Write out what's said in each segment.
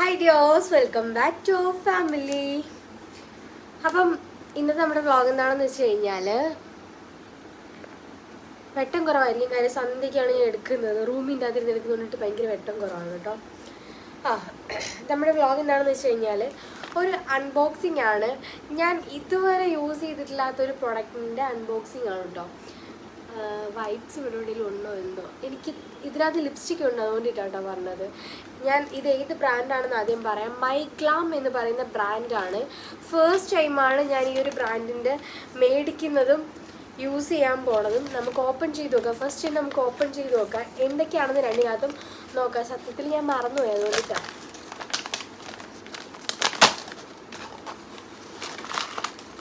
Hi dears welcome back to family അപ്പം ഇന്നത്തെ നമ്മുടെ വ്ലോഗ് എന്താണെന്ന് വെച്ച് കഴിഞ്ഞാൽ വെട്ടം കുറവായിരിക്കും. കാര്യം സന്ധ്യയ്ക്കാണ് ഞാൻ എടുക്കുന്നത്. റൂമിന്റെ അതിൽ എടുക്കുന്നുണ്ടിട്ട് ഭയങ്കര വെട്ടം കുറവാണ് കേട്ടോ. ആ നമ്മുടെ വ്ലോഗ് എന്താണെന്ന് വെച്ച് കഴിഞ്ഞാൽ ഒരു അൺബോക്സിംഗ് ആണ്. ഞാൻ ഇതുവരെ യൂസ് ചെയ്തിട്ടില്ലാത്തൊരു പ്രൊഡക്റ്റിന്റെ അൺബോക്സിംഗ് ആണ് കേട്ടോ. വൈറ്റ്സ് ഇവിടെ ഉണ്ടോ എന്തോ? എനിക്ക് ഇതിനകത്ത് ലിപ്സ്റ്റിക് ഉണ്ട് അതുകൊണ്ടിട്ടാണ് കേട്ടോ പറഞ്ഞത്. ഞാൻ ഇത് ഏത് ബ്രാൻഡാണെന്ന് ആദ്യം പറയാം. മൈക്ലാം എന്ന് പറയുന്ന ബ്രാൻഡാണ് ഫേസ്റ്റ് ടൈമാണ് ഞാൻ ഈ ഒരു ബ്രാൻഡിന്റെ മേടിക്കുന്നതും യൂസ് ചെയ്യാൻ പോണതും. നമുക്ക് ഓപ്പൺ ചെയ്ത് നോക്കാം. ഫസ്റ്റ് നമുക്ക് ഓപ്പൺ ചെയ്ത് നോക്കാം. എന്തൊക്കെയാണെന്ന് രണ്ടിനകത്തും നോക്കാം. സത്യത്തിൽ ഞാൻ മറന്നുപോയി അതുകൊണ്ടിട്ടാണ്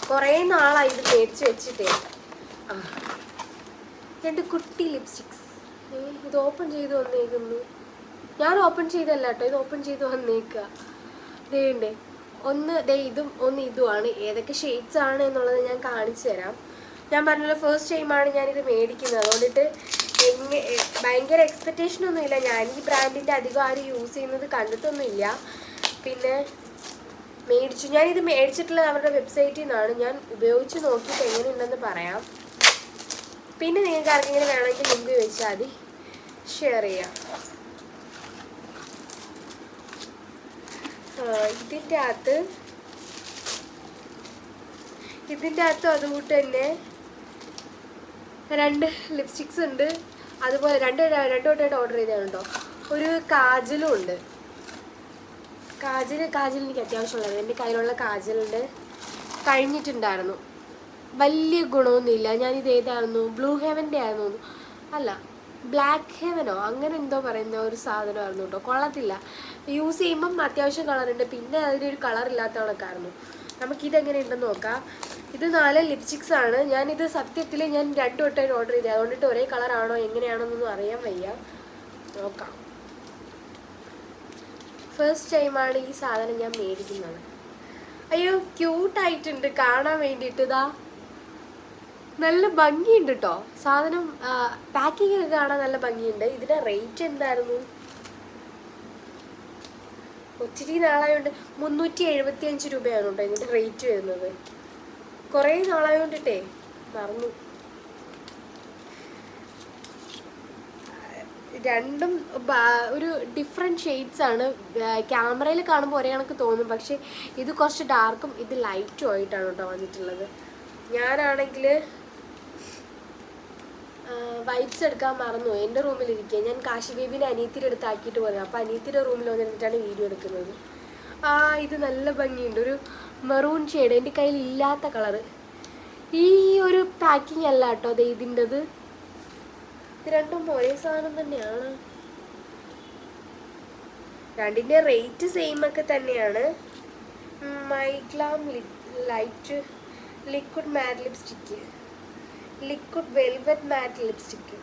കുറേ നാളായി ഇത് മേടിച്ച് വെച്ചിട്ടേ. ആ. രണ്ട് കുട്ടി ലിപ്സ്റ്റിക്സ് ഇത് ഓപ്പൺ ചെയ്ത് വന്നേക്കുന്നു. ഞാൻ ഓപ്പൺ ചെയ്തല്ല കേട്ടോ ഇത് ഓപ്പൺ ചെയ്ത് വന്നേക്കുക ദേണ്ടേ ഒന്ന് ദേ ഇതും ഒന്ന് ഇതുമാണ്. ഏതൊക്കെ ഷെയ്ഡ്സ് ആണ് എന്നുള്ളത് ഞാൻ കാണിച്ചു തരാം. ഞാൻ പറഞ്ഞല്ലോ ഫസ്റ്റ് ടൈമാണ് ഞാനിത് മേടിക്കുന്നത്. അതുകൊണ്ടിട്ട് എങ്ങനെ ഭയങ്കര എക്സ്പെക്റ്റേഷൻ ഒന്നുമില്ല ഞാൻ ഈ ബ്രാൻഡിന്റെ അധികം ആരും യൂസ് ചെയ്യുന്നത് കണ്ടിട്ടൊന്നുമില്ല. പിന്നെ മേടിച്ചു. ഞാനിത് മേടിച്ചിട്ടുള്ളത് അവരുടെ വെബ്സൈറ്റിൽ നിന്നാണ്. ഞാൻ ഉപയോഗിച്ച് നോക്കിയിട്ട് എങ്ങനെയുണ്ടെന്ന് പറയാം. പിന്നെ നിങ്ങൾക്ക് ആർക്കെങ്കിലും വേണമെങ്കിൽ ലിങ്ക് വെച്ചാൽ മതി. ഷെയർ ചെയ്യാം. ഇതിന്റെ അകത്ത് ഇതിന്റെ അകത്ത് അതുകൂട്ട് തന്നെ രണ്ട് ലിപ്സ്റ്റിക്സ് ഉണ്ട്. അതുപോലെ രണ്ട് രണ്ട് വട്ടമായിട്ട് ഓർഡർ ചെയ്തതുണ്ടോ ഒരു കാജലും ഉണ്ട്. കാജൽ കാജൽ എനിക്ക് അത്യാവശ്യമുള്ളത് എന്റെ കയ്യിലുള്ള കാജലുണ്ട്. കഴിഞ്ഞിട്ടുണ്ടായിരുന്നു. വലിയ ഗുണമൊന്നുമില്ല. ഞാനിത് ഏതായിരുന്നു ബ്ലൂ ഹെവന്റെ ആയിരുന്നു. അല്ല ബ്ലാക്ക് ഹെവനോ അങ്ങനെ എന്തോ പറയുന്ന ഒരു സാധനമായിരുന്നു കേട്ടോ. കൊള്ളത്തില്ല. യൂസ് ചെയ്യുമ്പം അത്യാവശ്യം കളറുണ്ട് പിന്നെ അതിനൊരു കളർ ഇല്ലാത്ത കണക്കായിരുന്നു നമുക്കിതെങ്ങനെ ഉണ്ടെന്ന് നോക്കാം. ഇത് നാല് ലിപ്സ്റ്റിക്സ് ആണ്. ഞാനിത് സത്യത്തിൽ ഞാൻ രണ്ട് വട്ടമായിട്ട് ഓർഡർ ചെയ്തത് അതുകൊണ്ടിട്ട് ഒരേ കളറാണോ എങ്ങനെയാണോന്നൊന്നും അറിയാൻ വയ്യ. നോക്കാം. ഫസ്റ്റ് ടൈമാണ് ഈ സാധനം ഞാൻ മേടിക്കുന്നത്. അയ്യോ ക്യൂട്ടായിട്ടുണ്ട് കാണാൻ വേണ്ടിയിട്ട് ഇതാ. നല്ല ഭംഗിയുണ്ട് കേട്ടോ സാധനം പാക്കിംഗ് ഒക്കെ കാണാൻ നല്ല ഭംഗിയുണ്ട്. ഇതിന്റെ റേറ്റ് എന്തായിരുന്നു? ഒത്തിരി നാളായതുകൊണ്ട് മുന്നൂറ്റി എഴുപത്തി അഞ്ച് രൂപയാണ് കേട്ടോ ഇതിന്റെ റേറ്റ് വരുന്നത്. കുറേ നാളായതുകൊണ്ടിട്ടേ മറന്നു. രണ്ടും ഒരു ഡിഫറെന്റ് ഷെയ്ഡ്സ് ആണ്. ക്യാമറയിൽ കാണുമ്പോൾ ഒരേ കണക്ക് തോന്നും. പക്ഷേ ഇത് കുറച്ച് ഡാർക്കും ഇത് ലൈറ്റും ആയിട്ടാണ് കേട്ടോ വന്നിട്ടുള്ളത്. ഞാനാണെങ്കിൽ വൈബ്സ് എടുക്കാൻ മറന്നു. എന്റെ റൂമിലിരിക്കുക ഞാൻ കാശി ബേബിനെ അനിയത്തിന്റെ അടുത്ത് ആക്കിയിട്ട് പോയത്. അപ്പോൾ അനിയത്തിന്റെ റൂമിൽ വന്നിട്ടാണ് വീഡിയോ എടുക്കുന്നത്. ആ ഇത് നല്ല ഭംഗിയുണ്ട്. ഒരു മെറൂൺ ഷെയ്ഡ് എന്റെ കയ്യിൽ ഇല്ലാത്ത കളറ് ഈ ഒരു പാക്കിംഗ് അല്ല കേട്ടോ അത് ഇതിന്റെത്. ഇത് രണ്ടും ഒരേ സാധനം തന്നെയാണ്. രണ്ടിന്റെ റേറ്റ് സെയിം ഒക്കെ തന്നെയാണ്. MyGlamm light liquid matte lipstick liquid velvet matte lipstick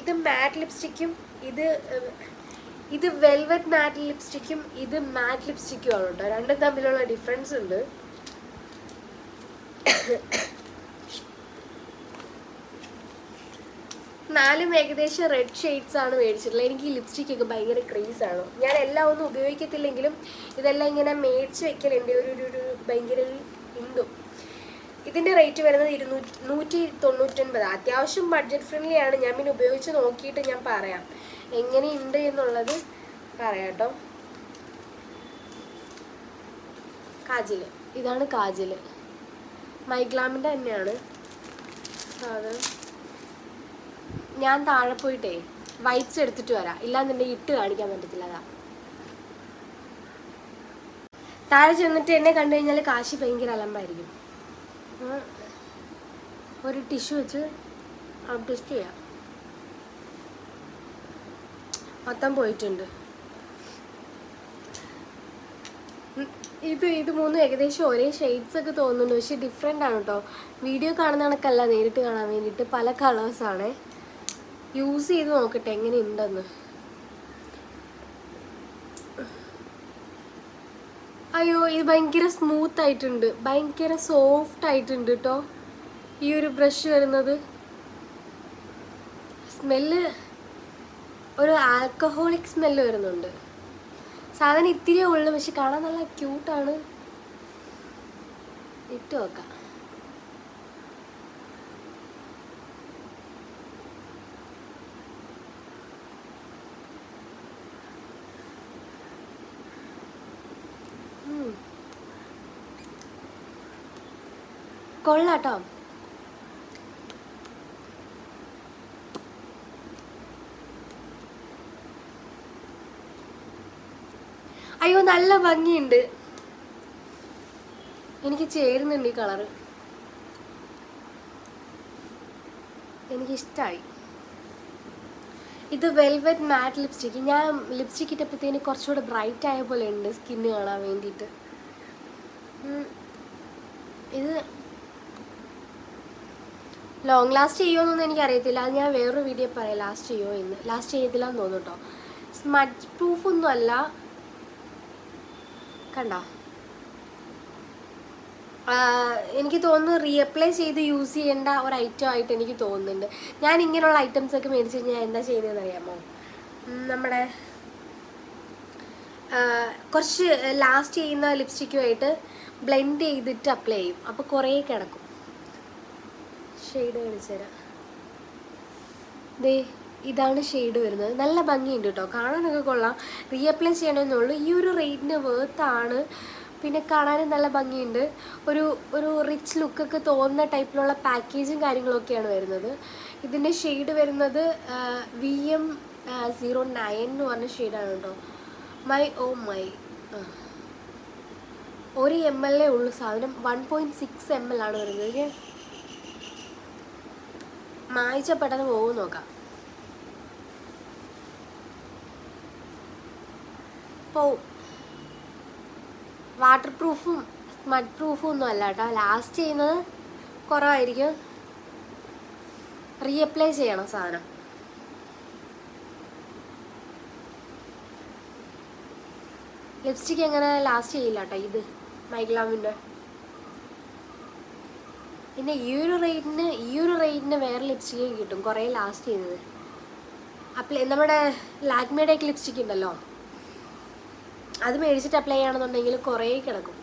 ഇത് മാറ്റ് ലിപ്സ്റ്റിക്കും ഇത് ഇത് വെൽവെറ്റ് മാറ്റ് ലിപ്സ്റ്റിക്കും ഇത് മാറ്റ് ലിപ്സ്റ്റിക്കും ആണ് കേട്ടോ രണ്ടും തമ്മിലുള്ള ഡിഫറൻസ് ഉണ്ട്. നാലും ഏകദേശം റെഡ് ഷെയ്ഡ്സ് ആണ് മേടിച്ചിട്ടുള്ളത്. എനിക്ക് ഈ ലിപ്സ്റ്റിക് ഒക്കെ ഭയങ്കര ക്രേസ് ആണ്. ഞാൻ എല്ലാം ഒന്നും ഉപയോഗിക്കത്തില്ലെങ്കിലും ഇതെല്ലാം ഇങ്ങനെ മേടിച്ച് വെക്കലുണ്ട്. ഒരു ഒരു ഭയങ്കര ഇതിന്റെ ഇതിന്റെ റേറ്റ് വരുന്നത് ഇരുന്നൂറ്റി നൂറ്റി തൊണ്ണൂറ്റൊൻപത്. അത്യാവശ്യം ബഡ്ജറ്റ് ഫ്രണ്ട്ലി ആണ്. ഞാൻ പിന്നെ ഉപയോഗിച്ച് നോക്കിയിട്ട് ഞാൻ പറയാം. എങ്ങനെയുണ്ട് എന്നുള്ളത് പറയാം കേട്ടോ കാജൽ ഇതാണ് കാജൽ മൈഗ്ലാമിന്റെ തന്നെയാണ്. ഞാൻ താഴെ പോയിട്ടേ വൈറ്റ്സ് എടുത്തിട്ട് വരാം. ഇല്ലാന്നുണ്ടെങ്കിൽ ഇട്ട് കാണിക്കാൻ പറ്റത്തില്ല അതാ. താഴെ ചെന്നിട്ട് എന്നെ കണ്ടു കഴിഞ്ഞാൽ കാശി ഭയങ്കര അലമ്പായിരിക്കും. ഒരു ടിഷ്യൂ വെച്ച് അഡ്ജസ്റ്റ് ചെയ്യാം. മൊത്തം പോയിട്ടുണ്ട്. ഇത് ഇത് മൂന്നും ഏകദേശം ഒരേ ഷെയ്ഡ്സ് ഒക്കെ തോന്നുന്നുണ്ട്. പക്ഷെ ഡിഫറെന്റ് ആണ് കേട്ടോ വീഡിയോ കാണുന്ന കണക്കല്ല നേരിട്ട് കാണാൻ വേണ്ടിയിട്ട് പല കളേഴ്സാണ് യൂസ് ചെയ്ത് നോക്കട്ടെ എങ്ങനെയുണ്ടെന്ന് അയ്യോ ഇത് ഭയങ്കര സ്മൂത്ത് ആയിട്ടുണ്ട്. ഭയങ്കര സോഫ്റ്റ് ആയിട്ടുണ്ട് കേട്ടോ ഈ ഒരു ബ്രഷ് വരുന്നത്. സ്മെല്ല് ഒരു ആൽക്കഹോളിക് സ്മെല്ല് വരുന്നുണ്ട്. സാധനം ഇത്തിരിയേ ഉള്ളു പക്ഷെ കാണാൻ നല്ല ക്യൂട്ടാണ് ഇട്ട് നോക്കാം. കൊള്ളാട്ടോ. അയ്യോ നല്ല ഭംഗിയുണ്ട്. എനിക്ക് ചേരുന്നുണ്ട് ഈ കളറ്. എനിക്കിഷ്ടമായി ഇത് വെൽവെറ്റ് മാറ്റ് ലിപ്സ്റ്റിക്ക് ഞാൻ ലിപ്സ്റ്റിക്ക് ഇട്ടപ്പോഴത്തേന് കുറച്ചുകൂടെ ബ്രൈറ്റ് ആയ പോലെ ഉണ്ട് സ്കിന്ന് കാണാൻ വേണ്ടിയിട്ട്. ഇത് ലോങ് ലാസ്റ്റ് ചെയ്യുമോ എന്നൊന്നും എനിക്കറിയത്തില്ല. അത് ഞാൻ വേറൊരു വീഡിയോ പറയാം. ലാസ്റ്റ് ചെയ്യുമോ എന്ന് ലാസ്റ്റ് ചെയ്യത്തില്ല എന്ന് തോന്നുന്നു കേട്ടോ സ്മച്ച് പ്രൂഫ് ഒന്നും അല്ല. കണ്ട? എനിക്ക് തോന്നുന്നു റീഅപ്ലൈ ചെയ്ത് യൂസ് ചെയ്യേണ്ട ഒരു ഐറ്റം ആയിട്ട് എനിക്ക് തോന്നുന്നുണ്ട്. ഞാൻ ഇങ്ങനെയുള്ള ഐറ്റംസ് ഒക്കെ മേടിച്ച് കഴിഞ്ഞാൽ എന്താ ചെയ്യുന്നതെന്ന് അറിയാമോ? നമ്മുടെ കുറച്ച് ലാസ്റ്റ് ചെയ്യുന്ന ലിപ്സ്റ്റിക്കുമായിട്ട് ബ്ലെൻഡ് ചെയ്തിട്ട് അപ്ലൈ ചെയ്യും. അപ്പോൾ കുറേ കിടക്കും. ഷെയ്ഡ് കാണിച്ചു തരാം. ദേ ഇതാണ് ഷെയ്ഡ് വരുന്നത്. നല്ല ഭംഗിയുണ്ട് കേട്ടോ കാണാനൊക്കെ കൊള്ളാം. റീഅപ്ലൈ ചെയ്യണമെന്നുള്ളൂ. ഈ ഒരു റേറ്റിന് വേർത്താണ് പിന്നെ കാണാനും നല്ല ഭംഗിയുണ്ട്. ഒരു ഒരു റിച്ച് ലുക്കൊക്കെ തോന്നുന്ന ടൈപ്പിലുള്ള പാക്കേജും കാര്യങ്ങളൊക്കെയാണ് വരുന്നത്. ഇതിന്റെ ഷെയ്ഡ് വരുന്നത് വി എം സീറോ നയൻ എന്ന് പറഞ്ഞ ഷെയ്ഡാണ് കേട്ടോ മൈ ഓ മൈ ഒരു എം എൽ എ ഉള്ളു സാധനം one point six M L ആണ് വരുന്നത്. മായിച്ച പെട്ടെന്ന് പോകും നോക്കാം. പോവും വാട്ടർ പ്രൂഫും സ്മഡ് പ്രൂഫും ഒന്നും അല്ല കേട്ടോ. ലാസ്റ്റ് ചെയ്യുന്നത് കുറവായിരിക്കും. റീഅപ്ലൈ ചെയ്യണം സാധനം. ലിപ്സ്റ്റിക് എങ്ങനെ ലാസ്റ്റ് ചെയ്യില്ല കേട്ടോ ഇത്? മൈഗ്ലാമിന്റെ പിന്നെ ഈ ഒരു റേറ്റിന് ഈ ഒരു റേറ്റിന് വേറെ ലിപ്സ്റ്റിക്ക് കിട്ടും. കുറേ ലാസ്റ്റ് ചെയ്തത്. അപ്ലൈ നമ്മുടെ ലാക്മേഡ് ഒക്കെ ലിപ്സ്റ്റിക്ക് ഉണ്ടല്ലോ. അത് മേടിച്ചിട്ട് അപ്ലൈ ചെയ്യണമെന്നുണ്ടെങ്കിൽ കുറേ കിടക്കും.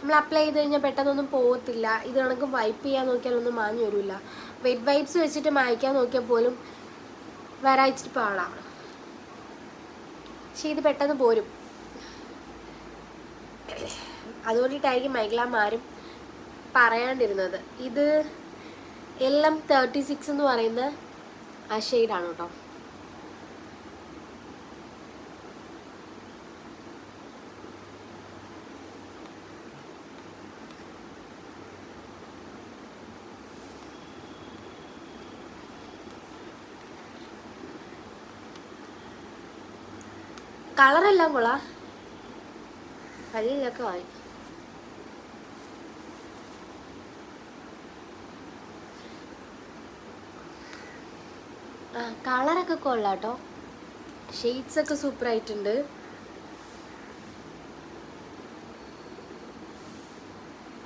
നമ്മൾ അപ്ലൈ ചെയ്ത് കഴിഞ്ഞാൽ പെട്ടെന്നൊന്നും പോകത്തില്ല ഇത് കണക്ക് വൈപ്പ് ചെയ്യാൻ നോക്കിയാലൊന്നും മാഞ്ഞു വരില്ല വെറ്റ് വൈപ്സ് വെച്ചിട്ട് മായ്ക്കാൻ നോക്കിയാൽ പോലും വരാച്ചിട്ട് പാടാണ്. പക്ഷേ ഇത് പെട്ടെന്ന് പോരും. അതുകൊണ്ടിട്ടായിരിക്കും മൈഗ്ലാമാരും പറയാണ്ടിരുന്നത്. ഇത് എൽ എം തേർട്ടി സിക്സ് എന്ന് പറയുന്ന ആ ഷെയ്ഡാണ് കേട്ടോ. കളറെല്ലാം കൊള്ളാം. കല്ലിലൊക്കെ ആയി ആ കളറൊക്കെ കൊള്ളാം കേട്ടോ ഷെയ്ഡ്സ് ഒക്കെ സൂപ്പർ ആയിട്ടുണ്ട്.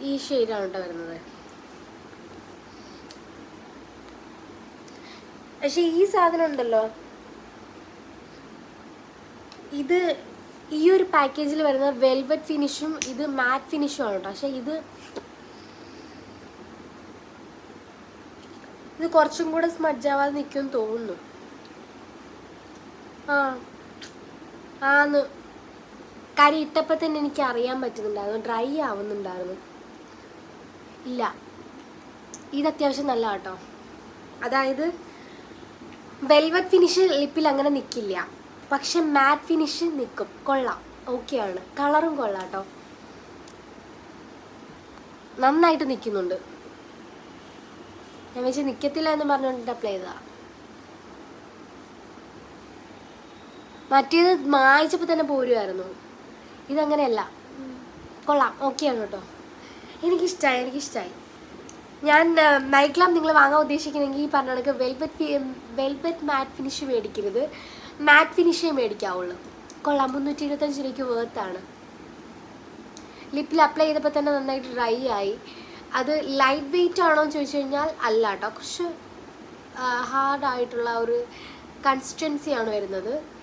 ഈ ഷെയ്ഡാണ് കേട്ടോ വരുന്നത്. പക്ഷെ ഈ സാധനം ഉണ്ടല്ലോ. ഇത് ഈ ഒരു പാക്കേജിൽ വരുന്ന വെൽവെറ്റ് ഫിനിഷും ഇത് മാറ്റ് ഫിനിഷും ആണ് കേട്ടോ പക്ഷെ ഇത് ഇത് കുറച്ചും കൂടെ സ്മഡ്ജാവാതെ നിൽക്കുമെന്ന് തോന്നുന്നു. ആ. ആന്ന്. കാര്യം ഇട്ടപ്പോൾ തന്നെ എനിക്ക് അറിയാൻ പറ്റുന്നുണ്ടായിരുന്നു. ഡ്രൈ ആവുന്നുണ്ടായിരുന്നു. ഇല്ല. ഇത് അത്യാവശ്യം നല്ല കേട്ടോ അതായത് വെൽവെറ്റ് ഫിനിഷ് ലിപ്പിൽ അങ്ങനെ നിൽക്കില്ല പക്ഷെ മാറ്റ് ഫിനിഷ് നിൽക്കും കൊള്ളാം. ആണ്. കളറും കൊള്ളാം കേട്ടോ നന്നായിട്ട് നിൽക്കുന്നുണ്ട് ഞാൻ വെച്ച് നിൽക്കത്തില്ല എന്ന് പറഞ്ഞുകൊണ്ട് അപ്ലൈ ചെയ്തതാ. മറ്റേത് മായിച്ചപ്പോൾ തന്നെ പോരുമായിരുന്നു ഇതങ്ങനെയല്ല. കൊള്ളാം. ഓക്കെയാണ് കേട്ടോ. എനിക്കിഷ്ടമായി എനിക്കിഷ്ടമായി ഞാൻ നൈഗ്ലാം നിങ്ങൾ വാങ്ങാൻ ഉദ്ദേശിക്കുന്നെങ്കിൽ ഈ പറഞ്ഞ കണക്ക് വെൽവെറ്റ് വെൽവെറ്റ് മാറ്റ് ഫിനിഷ് മേടിക്കരുത്. മാറ്റ് ഫിനിഷേ മേടിക്കാവുള്ളൂ. കൊള്ളാം. മുന്നൂറ്റി ഇരുപത്തഞ്ച് രൂപയ്ക്ക് വേർത്താണ് ലിപ്പിൽ അപ്ലൈ ചെയ്തപ്പോൾ തന്നെ നന്നായിട്ട് ഡ്രൈ ആയി. അത് ലൈറ്റ് വെയിറ്റ് ആണോ എന്ന് ചോദിച്ചു കഴിഞ്ഞാൽ അല്ല കേട്ടോ. കുറച്ച് ഹാർഡായിട്ടുള്ള ഒരു കൺസിസ്റ്റൻസിയാണ് വരുന്നത്.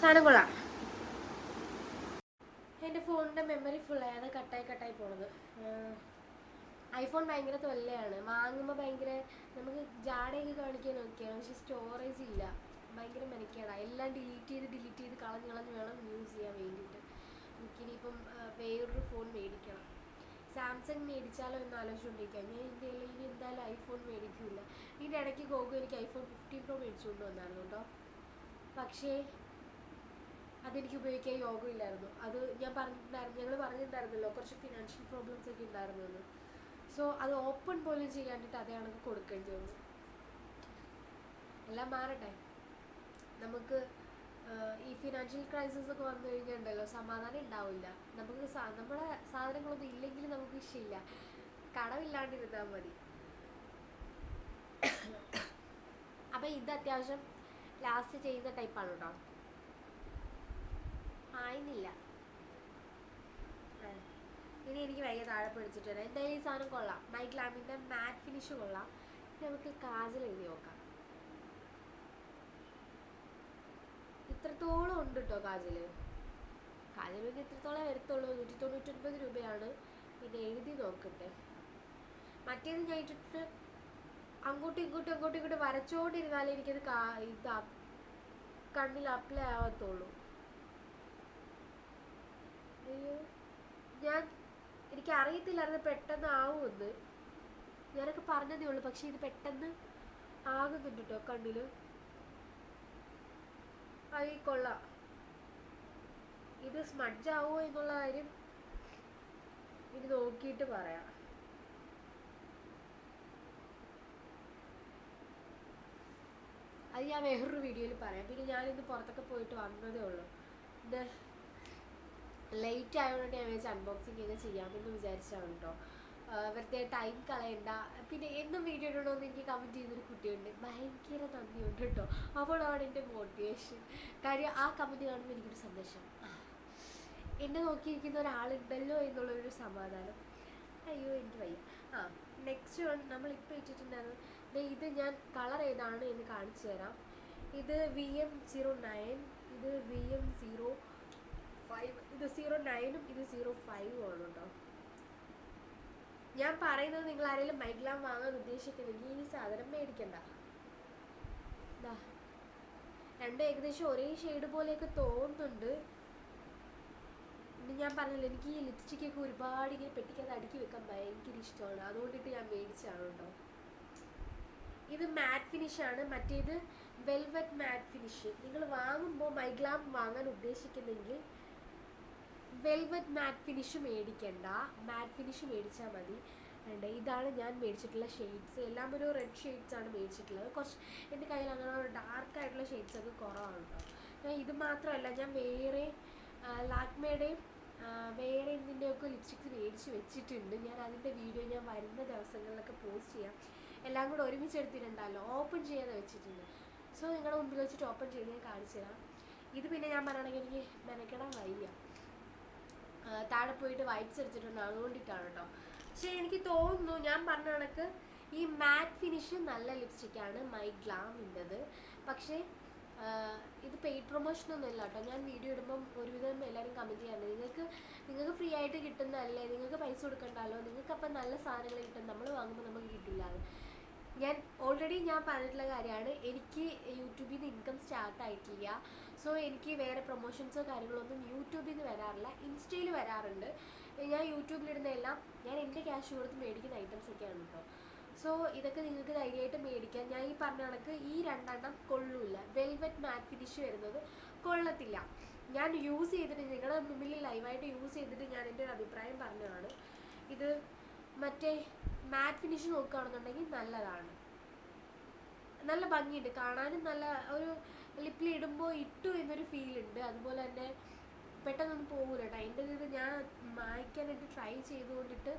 സാധനം കൊള്ളാം എന്റെ ഫോണിന്റെ മെമ്മറി അത് കട്ടായി കട്ടായി പോണത്. ഐഫോൺ ഭയങ്കര തൊല്ലയാണ്. വാങ്ങുമ്പോൾ ഭയങ്കര നമുക്ക് ജാടയൊക്കെ കാണിക്കാൻ നോക്കിയാണ് പക്ഷെ സ്റ്റോറേജ് ഇല്ല. ഭയങ്കര മെനക്കേടാണ് എല്ലാം ഡിലീറ്റ് ചെയ്ത് ഡിലീറ്റ് ചെയ്ത് കളഞ്ഞ് കളഞ്ഞ് വേണം യൂസ് ചെയ്യാൻ വേണ്ടിയിട്ട്. എനിക്കിനിയിപ്പം വേറൊരു ഫോൺ മേടിക്കണം. സാംസങ് മേടിച്ചാലോ എന്ന് ആലോചിച്ചുകൊണ്ടിരിക്കുക ഞാൻ എന്റെ ഇനി എന്തായാലും ഐഫോൺ മേടിക്കില്ല. ഇതിന്റെ ഇടയ്ക്ക് ഗോഗു എനിക്ക് ഐഫോൺ ഫിഫ്റ്റീൻ പ്രോ മേടിച്ചുകൊണ്ട് വന്നായിരുന്നു കേട്ടോ പക്ഷേ അതെനിക്ക് ഉപയോഗിക്കാൻ യോഗമില്ലായിരുന്നു അത് ഞാൻ പറഞ്ഞിട്ടുണ്ടായിരുന്നു ഞങ്ങൾ പറഞ്ഞിട്ടുണ്ടായിരുന്നല്ലോ കുറച്ച് ഫിനാൻഷ്യൽ പ്രോബ്ലംസ് ഒക്കെ ഉണ്ടായിരുന്നു എന്ന് സോ അത് ഓപ്പൺ പോലും ചെയ്യാണ്ടിട്ട് അതേ കണക്ക് കൊടുക്കേണ്ടി വന്നു എല്ലാം മാറട്ടെ. നമുക്ക് ഈ ഫിനാൻഷ്യൽ ക്രൈസിസ് ഒക്കെ വന്നു കഴിഞ്ഞിട്ടുണ്ടല്ലോ സമാധാനം ഉണ്ടാവില്ല. നമുക്ക് നമ്മുടെ സാധനങ്ങളൊന്നും ഇല്ലെങ്കിൽ നമുക്ക് ഇഷ്ടമില്ല കടമില്ലാണ്ടിരുന്നാൽ മതി. അപ്പം ഇത് അത്യാവശ്യം ലാസ്റ്റ് ചെയ്യുന്ന ടൈപ്പാണ് കേട്ടോ ആയിരുന്നില്ല. ഇനി എനിക്ക് വയ്യ താഴെ പിടിച്ചിട്ടുണ്ട് എന്തായാലും ഈ സാധനം കൊള്ളാം. മൈക്ക് ലാമിന്റെ മാറ്റ് ഫിനിഷ് കൊള്ളാം. നമുക്ക് കാജൽ എഴുതി നോക്കാം. ഇത്രത്തോളം ഉണ്ട് കേട്ടോ കാജൽ. കാജലൊക്കെ ഇത്രത്തോളം വരത്തുള്ളൂ. നൂറ്റി തൊണ്ണൂറ്റൊൻപത് രൂപയാണ്. പിന്നെ എഴുതി നോക്കട്ടെ. മറ്റേത് ഞാൻ ഇട്ടിട്ട് അങ്ങോട്ടും ഇങ്ങോട്ടും അങ്ങോട്ടും ഇങ്ങോട്ടും വരച്ചോണ്ടിരുന്നാലേ എനിക്കത് കാ ഇത് കണ്ണിൽ അപ്ലൈ ആവത്തുള്ളൂ. അയ്യോ. ഞാൻ എനിക്ക് അറിയത്തില്ലായിരുന്നു പെട്ടെന്ന് ആവുമെന്ന്. ഞാനൊക്കെ പറഞ്ഞതേ ഉള്ളൂ പക്ഷെ ഇത് പെട്ടെന്ന് ആകുന്നുണ്ട് കേട്ടോ കണ്ണിൽ. ആയി കൊള്ളാം. ഇത് സ്മഡ്ജ് ആവുമോ എന്നുള്ള കാര്യം ഇനി നോക്കിയിട്ട് പറയാം. അത് ഞാൻ വേറൊരു വീഡിയോയിൽ പറയാം. പിന്നെ ഞാനിന്ന് പുറത്തൊക്കെ പോയിട്ട് വന്നതേ ഉള്ളൂ. ലേറ്റ് ആയതുകൊണ്ട് ഞാൻ വിചാരിച്ചു അൺബോക്സിങ് ഒക്കെ ചെയ്യാമെന്ന് വിചാരിച്ചാണ് കേട്ടോ വെറുതെ ടൈം കളയണ്ട. പിന്നെ എന്നും വീഡിയോ ഇടണമെന്ന് എനിക്ക് കമന്റ് ചെയ്തൊരു കുട്ടിയുണ്ട്. ഭയങ്കര നന്ദിയുണ്ട് കേട്ടോ അവളാണ് എന്റെ മോട്ടിവേഷൻ കാര്യം ആ കമന്റ് കാണുമ്പോൾ എനിക്കൊരു സന്തോഷം. എന്നെ നോക്കിയിരിക്കുന്ന ഒരാളുണ്ടല്ലോ എന്നുള്ളൊരു സമാധാനം. അയ്യോ എനിക്ക് വയ്യ. ആ നെക്സ്റ്റ് വൺ നമ്മളിപ്പോൾ ഇട്ടിട്ടുണ്ടായിരുന്നു. ഇത് ഞാൻ കളർ ഏതാണ് എന്ന് കാണിച്ചു തരാം. ഇത് വി എം സീറോ നയൻ ഇത് വി എം സീറോ ഫൈവ് ഇത് സീറോ നയനും ഇത് സീറോ ഫൈവും ആണ് കേട്ടോ ഞാൻ പറയുന്നത് നിങ്ങൾ ആരെങ്കിലും മൈഗ്ലാം വാങ്ങാൻ ഉദ്ദേശിക്കുന്നെങ്കിൽ ഈ സാധനം മേടിക്കണ്ട. രണ്ടും ഏകദേശം ഒരേ ഷെയ്ഡ് പോലെയൊക്കെ തോന്നുന്നുണ്ട്. പിന്നെ ഞാൻ പറഞ്ഞല്ലോ എനിക്ക് ഈ ലിപ്സ്റ്റിക് ഒക്കെ ഒരുപാട് ഇങ്ങനെ പെട്ടിക്കത് അടുക്കി വെക്കാൻ ഭയങ്കര ഇഷ്ടമാണ്. അതുകൊണ്ടിട്ട് ഞാൻ മേടിച്ചാണ് കേട്ടോ ഇത് മാറ്റ് ഫിനിഷ് ആണ്. മറ്റേത് വെൽവെറ്റ് മാറ്റ് ഫിനിഷ് നിങ്ങൾ വാങ്ങുമ്പോൾ മൈഗ്ലാം വാങ്ങാൻ ഉദ്ദേശിക്കുന്നെങ്കിൽ വെൽവെറ്റ് മാറ്റ് ഫിനിഷ് മേടിക്കണ്ട. മാറ്റ് ഫിനിഷ് മേടിച്ചാൽ മതി. ഉണ്ട് ഇതാണ് ഞാൻ മേടിച്ചിട്ടുള്ള ഷെയ്ഡ്സ് എല്ലാം ഒരു റെഡ് ഷെയ്ഡ്സ് ആണ് മേടിച്ചിട്ടുള്ളത്. കുറച്ച് എന്റെ കയ്യിൽ അങ്ങനെ ഡാർക്ക് ആയിട്ടുള്ള ഷെയ്ഡ്സ് ഒക്കെ കുറവാണ് ഞാൻ ഇത് മാത്രമല്ല ഞാൻ വേറെ ലാക്മേയുടെയും വേറെ എന്തിന്റെയൊക്കെ ലിപ്സ്റ്റിക്സ് മേടിച്ച് വെച്ചിട്ടുണ്ട്. ഞാൻ അതിന്റെ വീഡിയോ ഞാൻ വരുന്ന ദിവസങ്ങളിലൊക്കെ പോസ്റ്റ് ചെയ്യാം. എല്ലാം കൂടെ ഒരുമിച്ച് എടുത്തിട്ടുണ്ടല്ലോ. ഓപ്പൺ ചെയ്യാതെ വെച്ചിട്ടുണ്ട്. സോ നിങ്ങളുടെ മുമ്പിൽ വെച്ചിട്ട് ഓപ്പൺ ചെയ്ത് ഞാൻ കാണിച്ചു തരാം. ഇത് പിന്നെ ഞാൻ പറയുകയാണെങ്കിൽ എനിക്ക് മെനക്കെടാൻ വയ്യ. താഴെ പോയിട്ട് വൈറ്റ്സ് അടിച്ചിട്ടുണ്ട്. അതുകൊണ്ടിട്ടാണ് കേട്ടോ. പക്ഷേ എനിക്ക് തോന്നുന്നു ഞാൻ പറഞ്ഞ കണക്ക് ഈ മാറ്റ് ഫിനിഷ് നല്ല ലിപ്സ്റ്റിക്കാണ് മൈ ഗ്ലാമിന്റെത് പക്ഷേ ഇത് പെയ്ഡ് പ്രൊമോഷൻ ഒന്നും ഇല്ല കേട്ടോ. ഞാൻ വീഡിയോ ഇടുമ്പം ഒരുവിധം എല്ലാവരും കമന്റ് ചെയ്യാറുണ്ട്. നിങ്ങൾക്ക് നിങ്ങൾക്ക് ഫ്രീ ആയിട്ട് കിട്ടുന്നതല്ലേ? നിങ്ങൾക്ക് പൈസ കൊടുക്കണ്ടല്ലോ? നിങ്ങൾക്ക് അപ്പം നല്ല സാധനങ്ങൾ കിട്ടും. നമ്മൾ വാങ്ങുമ്പോൾ നമുക്ക് കിട്ടില്ല. ഞാൻ ഓൾറെഡി ഞാൻ പറഞ്ഞിട്ടുള്ള കാര്യമാണ്. എനിക്ക് യൂട്യൂബിൽ നിന്ന് ഇൻകം സ്റ്റാർട്ട് ആയിട്ടില്ല. സോ എനിക്ക് വേറെ പ്രൊമോഷൻസോ കാര്യങ്ങളൊന്നും യൂട്യൂബിൽ നിന്ന് വരാറില്ല. ഇൻസ്റ്റയിൽ വരാറുണ്ട്. ഞാൻ യൂട്യൂബിലിടുന്ന എല്ലാം ഞാൻ എന്റെ ക്യാഷ് കൊടുത്ത് മേടിക്കുന്ന ഐറ്റംസ് ഒക്കെയാണ് കേട്ടോ സോ ഇതൊക്കെ നിങ്ങൾക്ക് ധൈര്യമായിട്ട് മേടിക്കാം. ഞാൻ ഈ പറഞ്ഞ കണക്ക് ഈ രണ്ടെണ്ണം കൊള്ളൂല വെൽവെറ്റ് മാറ്റ് ഫിനിഷ് വരുന്നത് കൊള്ളത്തില്ല. ഞാൻ യൂസ് ചെയ്തിട്ട് നിങ്ങളുടെ മുമ്പിൽ ലൈവായിട്ട് യൂസ് ചെയ്തിട്ട് ഞാൻ എന്റെ ഒരു അഭിപ്രായം പറഞ്ഞതാണ്. ഇത് മറ്റേ മാറ്റ് ഫിനിഷ് നോക്കുകയാണെന്നുണ്ടെങ്കിൽ നല്ലതാണ്. നല്ല ഭംഗിയുണ്ട്. കാണാനും നല്ല ഒരു ലിപ്പിൽ ഇടുമ്പോൾ ഇട്ടു എന്നൊരു ഫീൽ ഉണ്ട്. അതുപോലെ തന്നെ പെട്ടെന്നൊന്നും പോകില്ല അതിന്റെ ഇത് ഞാൻ മായ്ക്കാനായിട്ട് ട്രൈ ചെയ്തുകൊണ്ടിട്ട്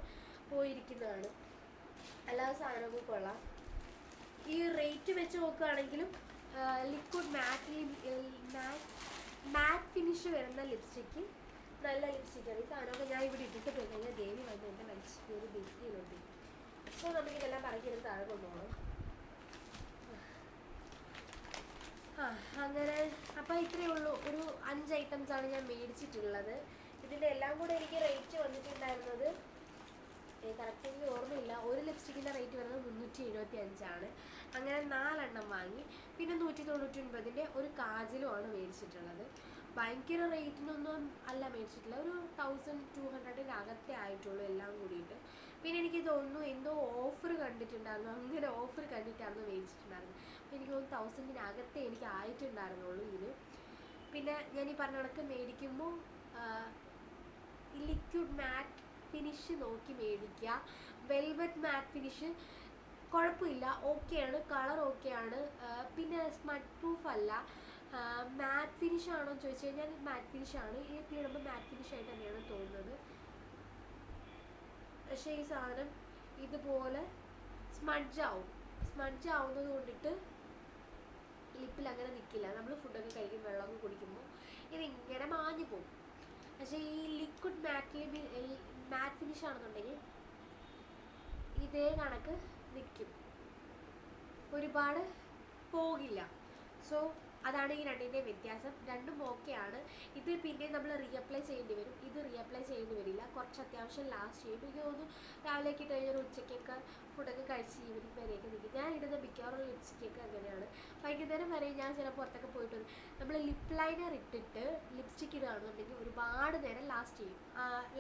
പോയിരിക്കുന്നതാണ്. അല്ലാതെ സാധനവും കൊള്ളാം. ഈ റേറ്റ് വെച്ച് നോക്കുകയാണെങ്കിലും ലിക്വിഡ് മാറ്റ് മാറ്റ് ഫിനിഷ് വരുന്ന ലിപ്സ്റ്റിക്ക് നല്ല ലിപ്സ്റ്റിക്കാണ് ഈ സാധനമൊക്കെ ഞാൻ ഇവിടെ ഇട്ടിട്ട് പോയി കഴിഞ്ഞാൽ ദേവി വന്ന് എന്റെ വലിച്ച് കയറി ബേക്ക് ചെയ്യുന്നുണ്ട് സോ നമുക്കിതെല്ലാം പറക്കിയെടുത്ത് താഴെ കൊണ്ടുപോകണം അങ്ങനെ അപ്പോൾ ഇത്രയേ ഉള്ളൂ. ഒരു അഞ്ച് ഐറ്റംസ് ആണ് ഞാൻ മേടിച്ചിട്ടുള്ളത്. ഇതിന്റെ എല്ലാം കൂടെ എനിക്ക് റേറ്റ് വന്നിട്ടുണ്ടായിരുന്നത് കറക്റ്റ് എനിക്ക് ഓർമ്മയില്ല. ഒരു ലിപ്സ്റ്റിക്കിന്റെ റേറ്റ് വരുന്നത് മുന്നൂറ്റി എഴുപത്തി അഞ്ചാണ് അങ്ങനെ നാലെണ്ണം വാങ്ങി. പിന്നെ നൂറ്റി തൊണ്ണൂറ്റി ഒൻപതിന്റെ ഒരു കാജലുമാണ് മേടിച്ചിട്ടുള്ളത്. ഭയങ്കര റേറ്റിനൊന്നും അല്ല മേടിച്ചിട്ടില്ല ഒരു തൗസൻഡ് ടു ഹൺഡ്രഡിന്റെ അകത്തെ ആയിട്ടുള്ളൂ എല്ലാം കൂടിയിട്ട്. പിന്നെ എനിക്ക് തോന്നുന്നു എന്തോ ഓഫർ കണ്ടിട്ടുണ്ടായിരുന്നു. അങ്ങനെ ഓഫർ കണ്ടിട്ടായിരുന്നു മേടിച്ചിട്ടുണ്ടായിരുന്നത്. അപ്പോൾ എനിക്ക് തോന്നുന്നു തൗസൻഡിന് അകത്തെ എനിക്ക് ആയിട്ടുണ്ടായിരുന്നുള്ളൂ ഇതിന് പിന്നെ ഞാൻ ഈ പറഞ്ഞ കണക്ക് മേടിക്കുമ്പോൾ ലിക്വിഡ് മാറ്റ് ഫിനിഷ് നോക്കി മേടിക്കുക വെൽവെറ്റ് മാറ്റ് ഫിനിഷ് കുഴപ്പമില്ല. ഓക്കെയാണ് കളർ ഓക്കെയാണ് പിന്നെ സ്മട്ട് പ്രൂഫ് അല്ല. മാറ്റ് ഫിനിഷ് ആണോ എന്ന് ചോദിച്ചു കഴിഞ്ഞാൽ മാറ്റ് ഫിനിഷ് ആണ്. ഇതിലേക്ക് ഇടുമ്പോൾ മാറ്റ് ഫിനിഷ് ആയിട്ട് തന്നെയാണ് തോന്നുന്നത്. പക്ഷേ ഈ സാധനം ഇതുപോലെ സ്മഡ്ജ് ആവും. സ്മഡ്ജ് ആവുന്നത് കൊണ്ടിട്ട് ലിപ്പിൽ അങ്ങനെ നിൽക്കില്ല നമ്മൾ ഫുഡൊക്കെ കഴിക്കും വെള്ളമൊക്കെ കുടിക്കുമ്പോൾ ഇത് ഇങ്ങനെ മാഞ്ഞു പോകും. പക്ഷേ ഈ ലിക്വിഡ് മാറ്റ് മാറ്റ് ഫിനിഷ് ആണെന്നുണ്ടെങ്കിൽ ഇതേ കണക്ക് നിൽക്കും ഒരുപാട് പോകില്ല. സോ അതാണ് ഈ രണ്ടിന്റെയും വ്യത്യാസം. രണ്ടും ഓക്കെയാണ്. ഇത് പിന്നെ നമ്മൾ റീഅപ്ലൈ ചെയ്യേണ്ടി വരും. ഇത് റീഅപ്ലൈ ചെയ്യേണ്ടി വരില്ല. കുറച്ച് അത്യാവശ്യം ലാസ്റ്റ് ചെയ്യും. എനിക്ക് തോന്നുന്നു രാവിലേക്ക് ഇട്ട് കഴിഞ്ഞാൽ ഉച്ചയ്ക്കൊക്കെ ഫുഡൊക്കെ കഴിച്ച് ഈവനിങ് വരെയൊക്കെ നിൽക്കും ഞാൻ ഇടുന്ന മിക്കവാറും ലിപ്സ്റ്റിക്കൊക്കെ അങ്ങനെയാണ്. വൈകുന്നേരം വരെ ഞാൻ ചില പുറത്തൊക്കെ പോയിട്ട് വരും നമ്മൾ ലിപ്പ് ലൈനർ ഇട്ടിട്ട് ലിപ്സ്റ്റിക്ക് ഇടുകയാണെന്നുണ്ടെങ്കിൽ ഒരുപാട് നേരം ലാസ്റ്റ് ചെയ്യും.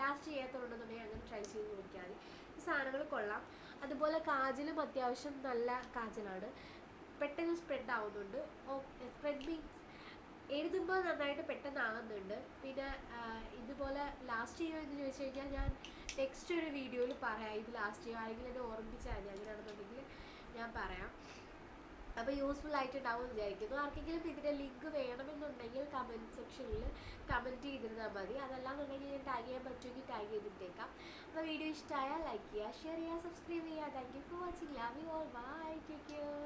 ലാസ്റ്റ് ചെയ്യാത്തതുകൊണ്ടെന്നുണ്ടെങ്കിൽ അങ്ങനെ ട്രൈ ചെയ്ത് നോക്കിയാൽ മതി. സാധനങ്ങൾ കൊള്ളാം. അതുപോലെ കാജലും അത്യാവശ്യം നല്ല കാജലാണ്. പെട്ടെന്ന് സ്പ്രെഡ് ആവുന്നുണ്ട്. സ്പ്രെഡ് മീൻസ് എഴുതുമ്പോൾ നന്നായിട്ട് പെട്ടെന്ന് ആകുന്നുണ്ട് പിന്നെ ഇതുപോലെ ലാസ്റ്റ് ചെയ്യുമോ എന്ന് ചോദിച്ചു കഴിഞ്ഞാൽ ഞാൻ നെക്സ്റ്റ് ഒരു വീഡിയോയിൽ പറയാം. ഇത് ലാസ്റ്റ് ഇയർ ആരെങ്കിലും എന്നെ ഓർമ്മിച്ചാൽ അങ്ങനെയാണെന്നുണ്ടെങ്കിൽ ഞാൻ പറയാം. അപ്പോൾ യൂസ്ഫുൾ ആയിട്ടുണ്ടാവും വിചാരിക്കുന്നു. ആർക്കെങ്കിലും ഇതിന്റെ ലിങ്ക് വേണമെന്നുണ്ടെങ്കിൽ കമന്റ് സെക്ഷനിൽ കമന്റ് ചെയ്തിരുന്നാൽ മതി. അതല്ലാന്നുണ്ടെങ്കിൽ ഞാൻ ടാഗ് ചെയ്യാൻ പറ്റുമെങ്കിൽ ടാഗ് ചെയ്തിട്ടേക്കാം. അപ്പോൾ വീഡിയോ ഇഷ്ടമായാൽ ലൈക്ക് ചെയ്യുക ഷെയർ ചെയ്യുക സബ്സ്ക്രൈബ് ചെയ്യുക. Thank you for watching love you all bye take care